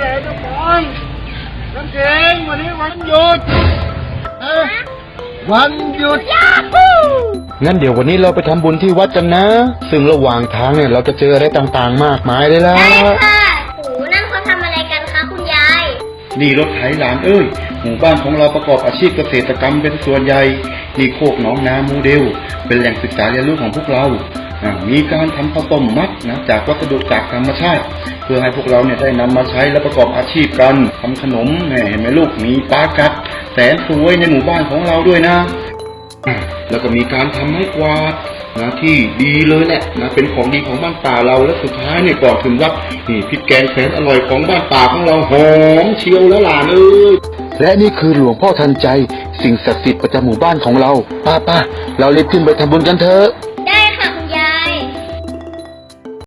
ไหนเจ้าปอนน้ำเก่งวันนี้วันหยุดเอ้ยวันหยุด งั้นเดี๋ยววันนี้เราไปทำบุญที่วัดกันนะ ซึ่งระหว่างทางเนี่ยเราจะเจออะไรต่างๆ มากมายเลยล่ะ ได้ค่ะโหนั่นเขาทำอะไรกันคะคุณยาย นี่รถไถหลานเอ้ย หมู่บ้านของเราประกอบอาชีพเกษตรกรรมเป็นส่วนใหญ่ นี่โคกหนองนาโมเดล เป็นแหล่งศึกษาเรียนรู้ของพวกเราอ่า มีการทำข้าวต้มมัดนะจากวัสดุจากธรรมชาติ เพื่อให้พวกเราเนี่ยได้นำมาใช้และประกอบอาชีพกันทำขนมแม่เห็นไหมลูกมีปลากัด แสนสวยในหมู่บ้านของเราด้วยนะ แล้วก็มีการทำไม้กวาดนะที่ดีเลยแหละนะเป็นของดีของบ้านป่าเราและสุดท้ายเนี่ยก่อนถึงรับนี่พริกแกงแสนอร่อยของบ้านป่าของเราหอมเชียวแล้วลานเอ้ยและนี่คือหลวงพ่อทันใจ สิ่งศักดิ์สิทธิ์ประจำหมู่บ้านของเราป้าป้าเรารีบขึ้นไปทำบุญกันเถอะ